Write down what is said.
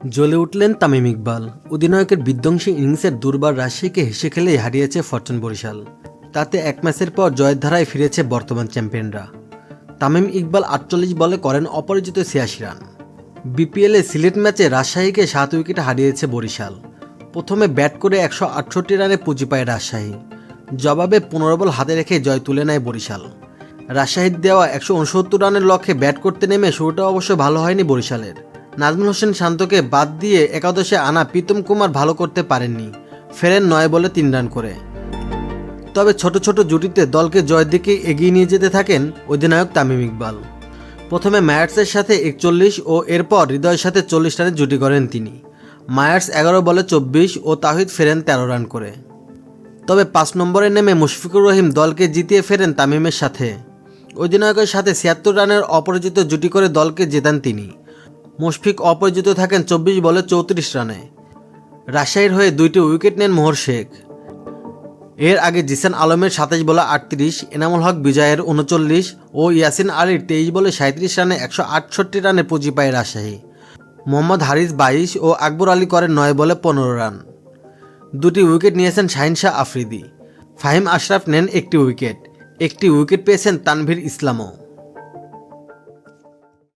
জ্বলে উঠলেন তামিম ইকবাল। অধিনায়কের বিধ্বংসী ইনিংসের দুর্বার রাজশাহীকে হেসে খেলেই হারিয়েছে ফরচুন বরিশাল। তাতে এক ম্যাচের পর জয়ের ধারায় ফিরেছে বর্তমান চ্যাম্পিয়নরা। তামিম ইকবাল আটচল্লিশ বলে করেন অপরাজিত ছিয়াশি রান। বিপিএলে সিলেট ম্যাচে রাজশাহীকে সাত উইকেটে হারিয়েছে বরিশাল। প্রথমে ব্যাট করে একশো আটষট্টি রানে পুঁজি পায় রাজশাহী। জবাবে পনেরো বল হাতে রেখে জয় তুলে নেয় বরিশাল। রাজশাহীর দেওয়া একশো উনসত্তর রানের লক্ষ্যে ব্যাট করতে নেমে শুরুটা অবশ্য ভালো হয়নি বরিশালের। নাজমুল হোসেন শান্তকে বাদ দিয়ে একাদশে আনা প্রীতম কুমার ভালো করতে পারেননি। ফেরেন নয় বলে তিন রান করে। তবে ছোট ছোট জুটিতে দলকে জয়ের দিকে এগিয়ে নিয়ে যেতে থাকেন অধিনায়ক তামিম ইকবাল। প্রথমে মায়ার্সের সাথে একচল্লিশ ও এরপর হৃদয়ের সাথে চল্লিশ রানে জুটি করেন তিনি। মায়ার্স এগারো বলে চব্বিশ ও তাহিদ ফেরেন তেরো রান করে। তবে পাঁচ নম্বরে নেমে মুশফিকুর রহিম দলকে জিতিয়ে ফেরেন তামিমের সাথে। অধিনায়কের সাথে ছিয়াত্তর রানের অপরাজিত জুটি করে দলকে জেতান তিনি। মুশফিক অপরাজিত থাকেন চব্বিশ বলে চৌত্রিশ রানে। রাজশাহীর হয়ে দুইটি উইকেট নেন মোহর শেখ। এর আগে জিসান আলমের সাতাশ বলে আটত্রিশ, এনামুল হক বিজয়ের উনচল্লিশ ও ইয়াসিন আলীর তেইশ বলে সাঁত্রিশ রানে একশো আটষট্টি রানে পুঁজি পায় রাজশাহী। মোহাম্মদ হারিস বাইশ ও আকবর আলী করেন নয় বলে পনেরো রান। দুটি উইকেট নিয়েছেন শাহিন শাহ আফ্রিদি। ফাহিম আশরাফ নেন একটি উইকেট। একটি উইকেট পেয়েছেন তানভীর ইসলামও।